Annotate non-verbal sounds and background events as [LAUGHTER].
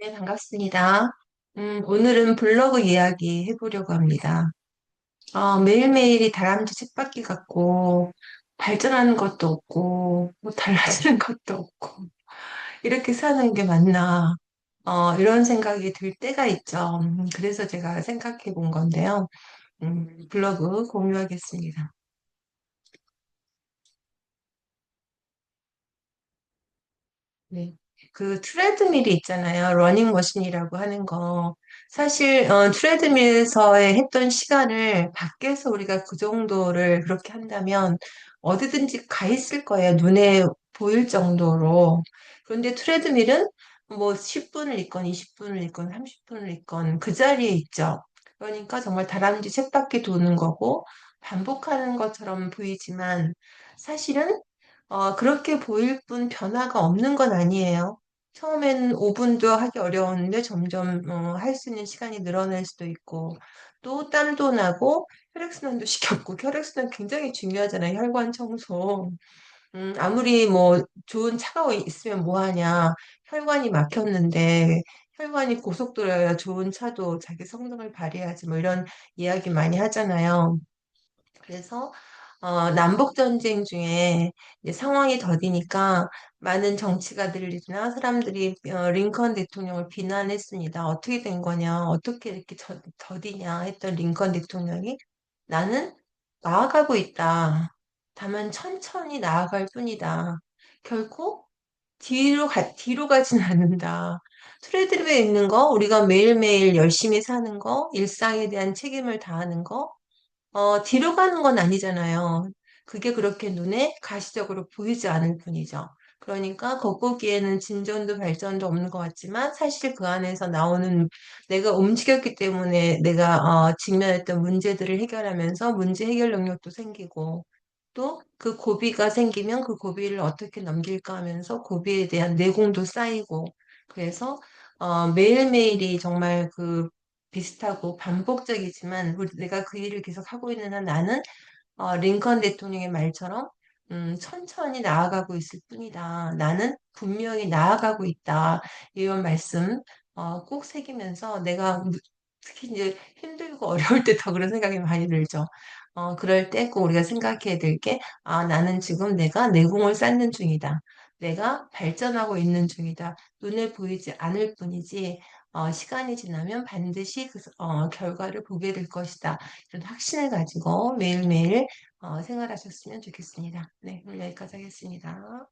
네, 반갑습니다. 음, 오늘은 블로그 이야기 해보려고 합니다. 어, 매일매일이 다람쥐 쳇바퀴 같고, 발전하는 것도 없고, 뭐 달라지는 [LAUGHS] 것도 없고, 이렇게 사는 게 맞나, 어, 이런 생각이 들 때가 있죠. 음, 그래서 제가 생각해 본 건데요. 음, 블로그 공유하겠습니다. 네. 그 트레드밀이 있잖아요. 러닝머신이라고 하는 거. 사실 어, 트레드밀에서의 했던 시간을 밖에서 우리가 그 정도를 그렇게 한다면 어디든지 가 있을 거예요. 눈에 보일 정도로. 그런데 트레드밀은 뭐 10분을 있건 20분을 있건 30분을 있건 그 자리에 있죠. 그러니까 정말 다람쥐 쳇바퀴 도는 거고 반복하는 것처럼 보이지만 사실은 어, 그렇게 보일 뿐 변화가 없는 건 아니에요. 처음에는 5분도 하기 어려웠는데 점점 어, 할 수 있는 시간이 늘어날 수도 있고 또 땀도 나고 혈액순환도 시켰고 혈액순환 굉장히 중요하잖아요. 혈관 청소. 음, 아무리 뭐 좋은 차가 있으면 뭐 하냐. 혈관이 막혔는데 혈관이 고속도로야 좋은 차도 자기 성능을 발휘하지 뭐 이런 이야기 많이 하잖아요. 그래서 어, 남북 전쟁 중에 이제 상황이 더디니까 많은 정치가들이나 사람들이 어, 링컨 대통령을 비난했습니다. 어떻게 된 거냐, 어떻게 이렇게 저- 더디냐 했던 링컨 대통령이 나는 나아가고 있다. 다만 천천히 나아갈 뿐이다. 결코 뒤로 가, 뒤로 가진 [LAUGHS] 않는다. 트레드밀에 있는 거, 우리가 매일매일 열심히 사는 거, 일상에 대한 책임을 다하는 거, 어, 뒤로 가는 건 아니잖아요. 그게 그렇게 눈에 가시적으로 보이지 않을 뿐이죠. 그러니까 겉보기에는 진전도 발전도 없는 것 같지만 사실 그 안에서 나오는 내가 움직였기 때문에 내가 어, 직면했던 문제들을 해결하면서 문제 해결 능력도 생기고 또 그 고비가 생기면 그 고비를 어떻게 넘길까 하면서 고비에 대한 내공도 쌓이고 그래서 어, 매일매일이 정말 그 비슷하고 반복적이지만 우리 내가 그 일을 계속 하고 있는 한 나는 어, 링컨 대통령의 말처럼 음, 천천히 나아가고 있을 뿐이다. 나는 분명히 나아가고 있다. 이런 말씀 어, 꼭 새기면서 내가 무- 특히 이제 힘들고 [LAUGHS] 어려울 때 더 그런 생각이 많이 들죠. 어, 그럴 때 꼭 우리가 생각해야 될 게, 아, 나는 지금 내가 내공을 쌓는 중이다. 내가 발전하고 있는 중이다. 눈에 보이지 않을 뿐이지, 어, 시간이 지나면 반드시 그, 어, 결과를 보게 될 것이다. 이런 확신을 가지고 매일매일 어, 생활하셨으면 좋겠습니다. 네, 오늘 여기까지 하겠습니다.